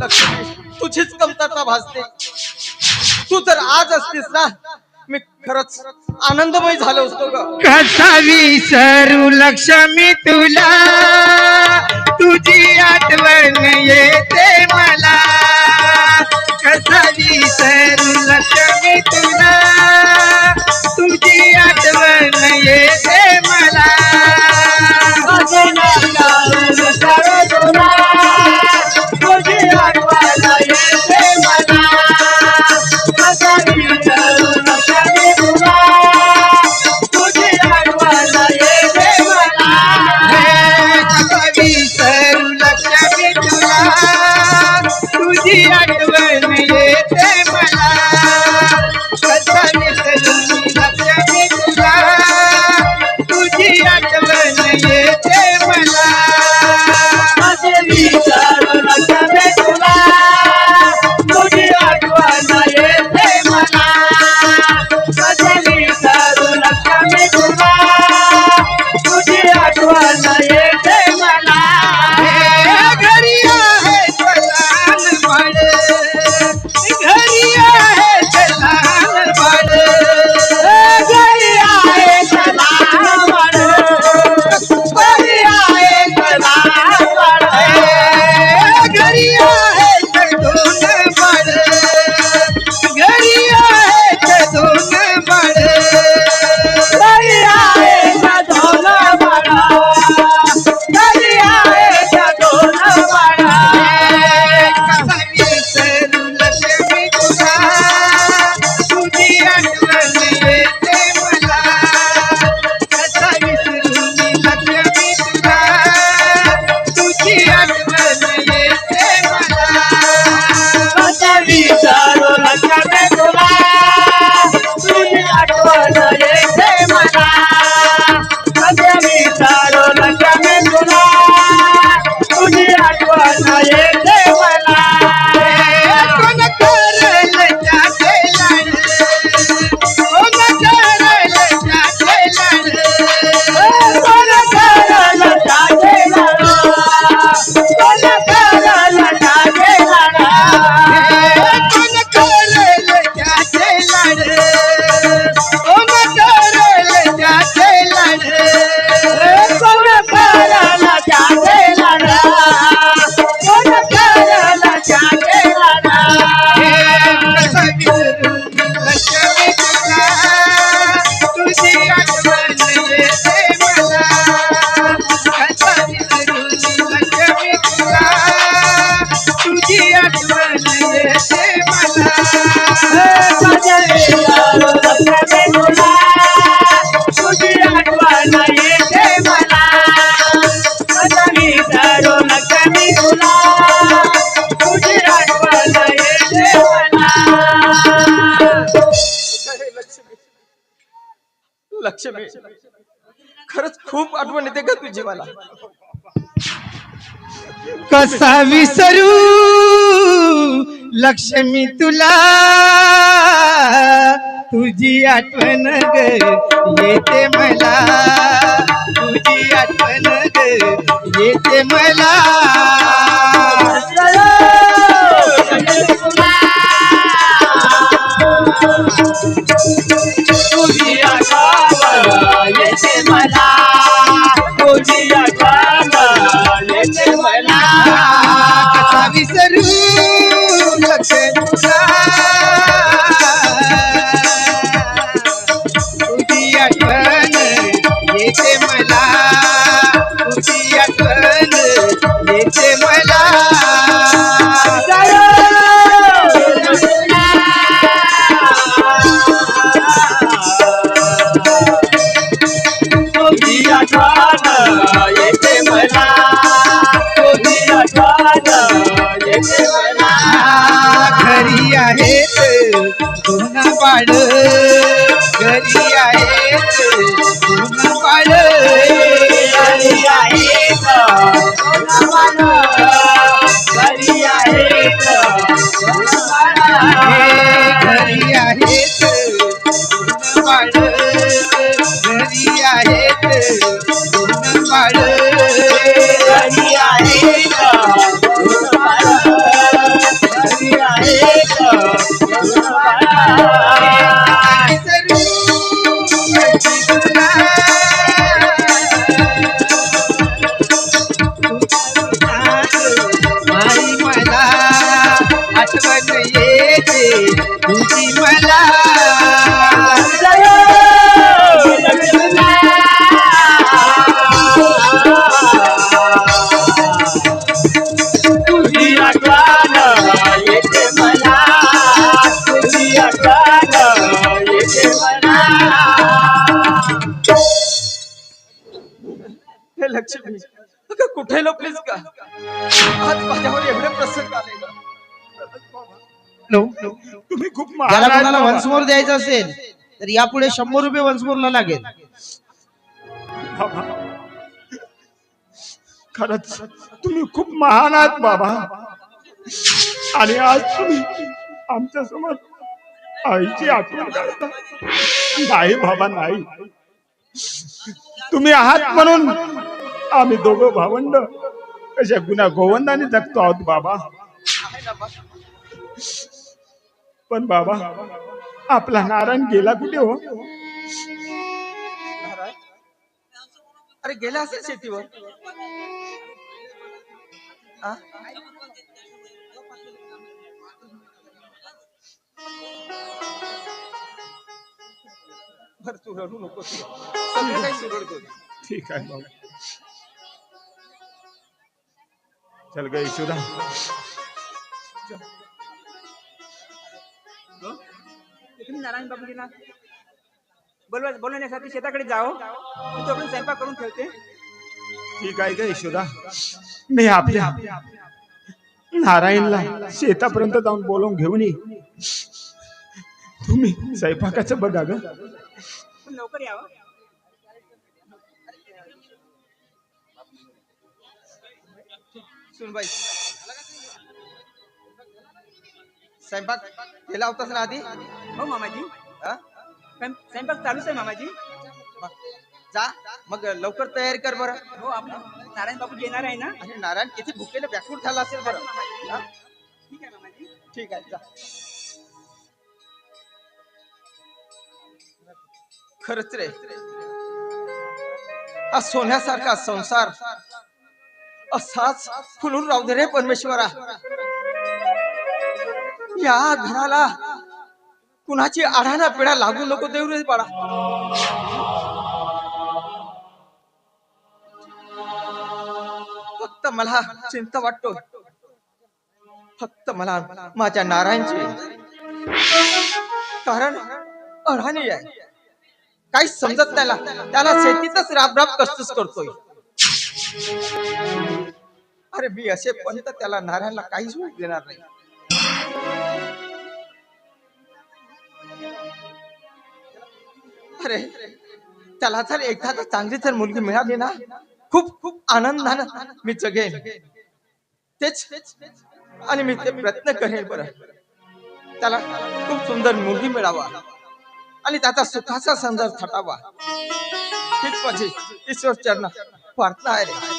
लक्ष्मी तुझीच कमतरता भासते. तू जर आज असतीस ना मी खरंच आनंदमय झालो असतो ग. कसा विसरू लक्ष्मी तुला. तुझी आठवण येते मला. Cuéntame. लक्ष्मी खरंच खूप आठवण येते का तुझी मला? कसा विसरू? लक्ष्मी तुला. तुझी आठवण ग येते मला. तुझी आठवण ग येते मला. तुझी आठवण येते मला. तुझी आठवण येते मला. कसा विसरू लक्ष घरी आहेत. दोन बाळ घरी आहेत. दोन बाळ घरी आज माझ्यावर एवढे प्रसंग आले का? हॅलो तुम्ही खूप ज्याला महान कोणाला आहात वंशमोर द्यायचं असेल तर यापुढे शंभर रुपये वंशमोरला लागेल. बाबा. खरंच तुम्ही खूप महान आहात बाबा. आणि आज तुम्ही आमच्यासमोर आईची आठवण काढता नाही बाबा नाही. तुम्ही आहात म्हणून आम्ही दोघं भावंड कशा गुन्हा गोवंदाने जगतो आहोत बाबा? पण बाबा आपला नारायण गेला कुठे हो? अरे गेला असेल शेतीवर आ? बर तू रडू नको. ठीक आहे बाबा चल ग यशोदा तुम्ही नारायण बाबूजींना बोलवा बोलवण्यासाठी शेताकडे जाओ मी तोपर्यंत स्वयंपाक करून ठेवते. ठीक आहे ग यशोदा मी आपल्या नारायणला शेतापर्यंत जाऊन बोलवून घेऊन ये. तुम्ही स्वयंपाकाचं बघा ग. लवकर यावं सुनबाई स्वयंपाक केला होतास ना आधी? हो मामाजी. हा? स्वयं- स्वयंपाक चालूच आहे मामाजी. मग जा मग लवकर तयारी कर बरं. हो आपलं नारायण बाबू येणार आहे ना? आणि नारायण किती भुकेले व्याकुळ झाला असेल बरं. हा? ठीक आहे मामाजी. ठीक आहे जा. खरंच रे. हा सोन्यासारखा संसार. असाच फुलून राहू दे रे परमेश्वरा. या घराला कुणाची आढाना पिढा लागू नको देऊ रे बाळा. फक्त मला चिंता वाटतो. फक्त मला माझ्या नारायणची. कारण अडाणी आहे. काहीच समजत त्याला. त्याला शेतीतच राब राब कष्टच करतोय. अरे मी असे पंत त्याला नाऱ्याला काहीच होऊ देणार नाही. अरे त्याला जर एखादा चांगली जर मुलगी मिळाली ना खूप खूप आनंदानं मी जगेन. तेच आणि मी ते प्रयत्न करेन बरं. त्याला खूप सुंदर मुलगी मिळावा आणि त्याचा सुखाचा संदर्भ थटावा. हीच माझी ईश्वर चरणा प्रार्थना आहे.